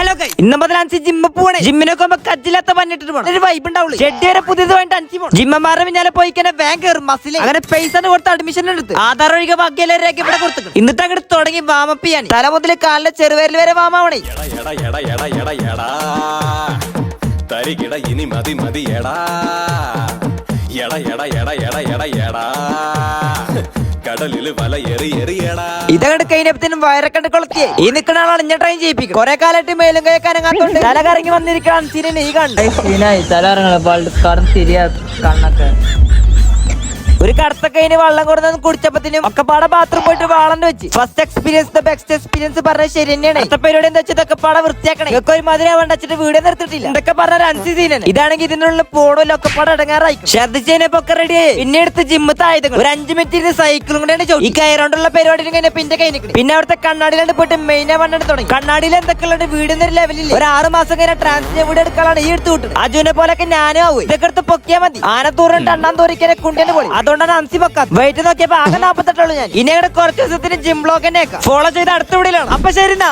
Hello കൈ ഇന്ന് മുതൽ അൻസി ജിമ്മ പോണേ ജിമ്മിനൊക്കെ ആകുമ്പോ കജ്ജില്ലാത്ത പോകണം ഒരു വൈബ് ഉണ്ടാവുള്ളൂ. ഷെഡ് വരെ പുതിയത് വേണ്ട അൻസി പോണം. ജിമ്മന്മാരുടെ പിന്നാലെ പോയി കഴിഞ്ഞാൽ ബാങ്ക് കയറും മസിൽ അങ്ങനെ പൈസ കൊടുത്ത് അഡ്മിഷൻ എടുത്ത്. ആധാർ ഒഴികെ ബാക്കി എല്ലാവരും ഇവിടെ കൊടുത്തു എന്നിട്ട് അങ്ങോട്ട് തുടങ്ങി വാമപ്പ് ചെയ്യാൻ. തല മുതൽ കാലിലെ ചെറുവേരിൽ വരെ വാമാവണേ എടാ എടാ എടാ എടാ എടാ തരികിട ഇനി മതി മതി എടാ എടാ. എടാ എടാ എടാ എടാ എടാ. കടലിൽ വല എറി എറിയടാ ഇതങ്ങോട്ട് കഴിഞ്ഞപ്പത്തിനും വയറക്കണ്ട് കൊളത്തിയേ. ഈ നിൽക്കുന്ന ആളാണ് ഞാൻ ട്രെയിൻ ചെയ്യിപ്പിക്കും കുറെ കാലമായിട്ട് മേലും കയക്കാനങ്ങാത്തോണ്ട് തല കറങ്ങി ഈ കണ്ടു. തിരിയാ കണ്ണൊക്കെ. ഒരു കടത്ത കൈന് വെള്ളം കൊടുത്തു കുടിച്ചപ്പത്തിനും ഒക്കെ പാടെ ബാത്റൂം പോയിട്ട് വാളണ്ട് വെച്ച്. ഫസ്റ്റ് എക്സ്പീരിയൻസ് ബെസ്റ്റ് എക്സ്പീരിയൻസ് പറഞ്ഞ ശരി തന്നെയാണ്. അടുത്ത പരിപാടി എന്താ വെച്ചാൽ ഇതൊക്കെ പാടെ വൃത്തിയാക്കണം. ഇതൊക്കെ ഒരു മധുര വേണ്ട വെച്ചിട്ട് നിർത്തിട്ടില്ല ഇതൊക്കെ പറഞ്ഞ അഞ്ച് സീനാണ് ഇതാണെങ്കിൽ ഇതിനുള്ള പോടുമല്ലോ ഒക്കെ പാടെ ഇടങ്ങാറായി ഛർദിച്ചതിനൊക്കെ ഒക്കെ റെഡി ആയി. പിന്നെ എടുത്ത് ജിമ്മ് താഴ്ത്തുകൾ ഒരു അഞ്ച് മിനിറ്റ് ഇരുന്ന് സൈക്കിളും കൂടെയാണ് ചോദിച്ചു ഈ കയറോണ്ടുള്ള പരിപാടി കഴിഞ്ഞ പിന്നെ കൈ പിന്നെ അവിടുത്തെ കണ്ണാടിയിലാണ് പോയിട്ട് മെയിനെ വണ്ണം തുടങ്ങി. കണ്ണാടിയിൽ എന്തൊക്കെയുള്ള വീട് ഒരു ലെവലിൽ ഒരു ആറ് മാസം കഴിഞ്ഞ ട്രാൻസിന്റെ വീട് എടുക്കാനാണ് ഈ എടുത്തു വിട്ടത്. അജുനെ പോലൊക്കെ ഞാനും ആവും. ഇതൊക്കെ എടുത്ത് പൊക്കിയാൽ മതി. ആനത്തൂറും രണ്ടാം തോറിക്കാനെ പോയി. പൊളി അതുകൊണ്ടാണ് അൻസി പൊക്കാത്തത് വെയിറ്റ് നോക്കിയപ്പോ ആകെ നാപ്പത്തെട്ടുള്ളൂ ഞാൻ. ഇനി അങ്ങോട്ട് കുറച്ച് ദിവസത്തിന് ജിം ബ്ലോക്ക് തന്നെ ഫോളോ ചെയ്ത് അടുത്ത വീടിലാണ് അപ്പൊ ശരി എന്നാ.